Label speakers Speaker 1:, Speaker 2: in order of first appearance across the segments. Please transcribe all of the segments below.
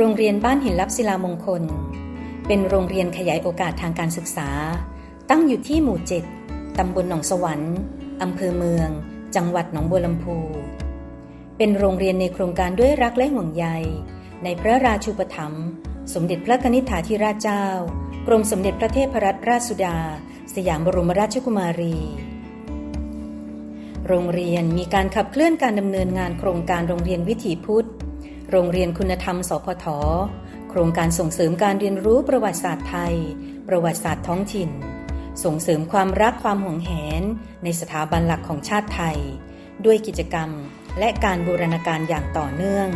Speaker 1: โรงเรียนบ้านหินลับศิลามงคล เป็นโรงเรียนขยายโอกาสทางการศึกษา ตั้งอยู่ที่หมู่7จ็ดตำบลหนองสวรรค์อำเภอเมือง จังหวัดหนองบัวลำพู เป็นโรงเรียนในโครงการด้วยรักและห่วงใย ในพระราชูปถัมภ์ สมเด็จพระนิษฐาธิราชเจ้า กรมสมเด็จพระเทพรัตนราชสุดา สยามบรมราชกุมารี โรงเรียนมีการขับเคลื่อนการดำเนินงานโครงการโรงเรียนวิถีพุทธ โรงเรียนคุณธรรม สพท โครงการส่งเสริมการเรียนรู้ประวัติศาสตร์ไทย ประวัติศาสตร์ท้องถิ่น ส่งเสริมความรักความห่วงแหน ในสถาบันหลักของชาติไทย ด้วยกิจกรรมและการบูรณาการอย่างต่อเนื่อง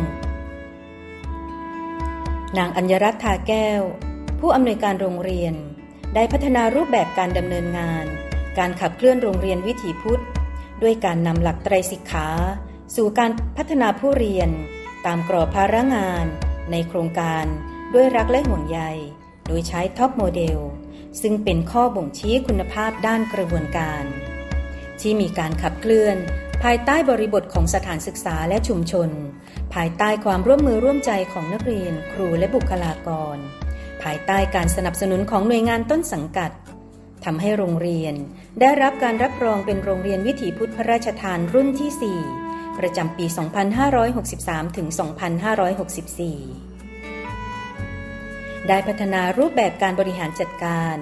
Speaker 1: นางอัญรัตน์ทาแก้ว ผู้อำนวยการโรงเรียน ได้พัฒนารูปแบบการดำเนินงาน การขับเคลื่อนโรงเรียนวิถีพุทธ ด้วยการนำหลักไตรสิกขา สู่การพัฒนาผู้เรียน ตามกรอบภาระงาน ในโครงการด้วยรักและห่วงใย โดยใช้ท็อปโมเดล ซึ่งเป็นข้อบ่งชี้คุณภาพด้านกระบวนการ ที่มีการขับเคลื่อน ภายใต้บริบทของสถานศึกษาและชุมชน ภายใต้ความร่วมมือร่วมใจของนักเรียน ครูและบุคลากร ภายใต้การสนับสนุนของหน่วยงานต้นสังกัดทำให้โรงเรียน ได้รับการรับรองเป็นโรงเรียนวิถีพุทธพระราชทานรุ่นที่ 4 ประจำปี 2563 ถึง 2564 ได้พัฒนารูปแบบการบริหารจัดการ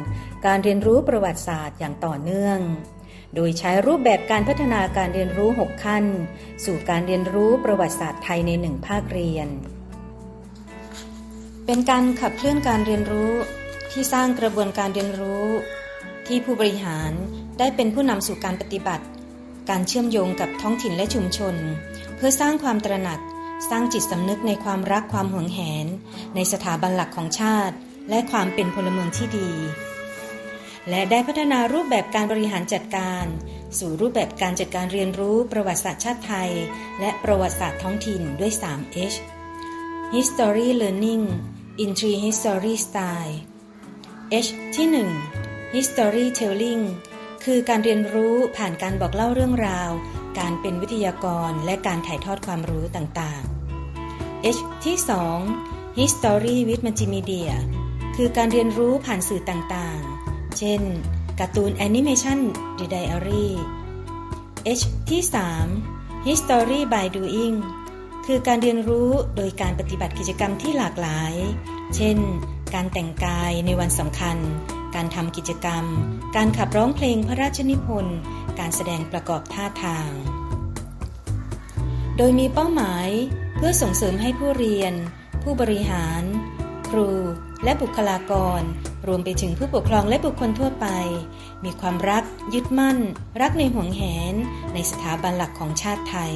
Speaker 1: การเรียนรู้ประวัติศาสตร์อย่างต่อเนื่อง โดยใช้รูปแบบการพัฒนาการเรียนรู้ 6 ขั้น สู่การเรียนรู้ประวัติศาสตร์ไทยในหนึ่งภาคเรียน เป็นการขับเคลื่อนการเรียนรู้ที่สร้างกระบวนการเรียนรู้ ที่ผู้บริหารได้เป็นผู้นำสู่การปฏิบัติ การเชื่อมโยงกับท้องถิ่นและชุมชน เพื่อสร้างความตระหนัก สร้างจิตสำนึกในความรักความหวงแหน ในสถาบันหลักของชาติ และความเป็นพลเมืองที่ดี และได้พัฒนารูปแบบการบริหารจัดการ สู่รูปแบบการจัดการเรียนรู้ประวัติศาสตร์ชาติไทย และประวัติศาสตร์ท้องถิ่นด้วย 3H History Learning in Tree History Style H ที่ 1 History Telling คือการเรียนรู้ผ่านการบอกเล่าเรื่องราว การเป็นวิทยากรและการถ่ายทอดความรู้ต่างๆ H ที่ 2 History with Multimedia คือการเรียนรู้ผ่านสื่อต่างๆ เช่นการ์ตูนแอนิเมชัน The Diary H ที่ 3 History by Doing คือการเรียนรู้โดยการปฏิบัติกิจกรรมที่หลากหลาย เช่น การแต่งกายในวันสำคัญ การทำกิจกรรม การขับร้องเพลงพระราชนิพนธ์ การแสดงประกอบท่าทาง โดยมีเป้าหมายเพื่อส่งเสริมให้ผู้เรียน ผู้บริหาร ครู และบุคลากร รวมไปถึงผู้ปกครองและบุคคลทั่วไป มีความรักยึดมั่น รักในห่วงแหน ในสถาบันหลักของชาติไทย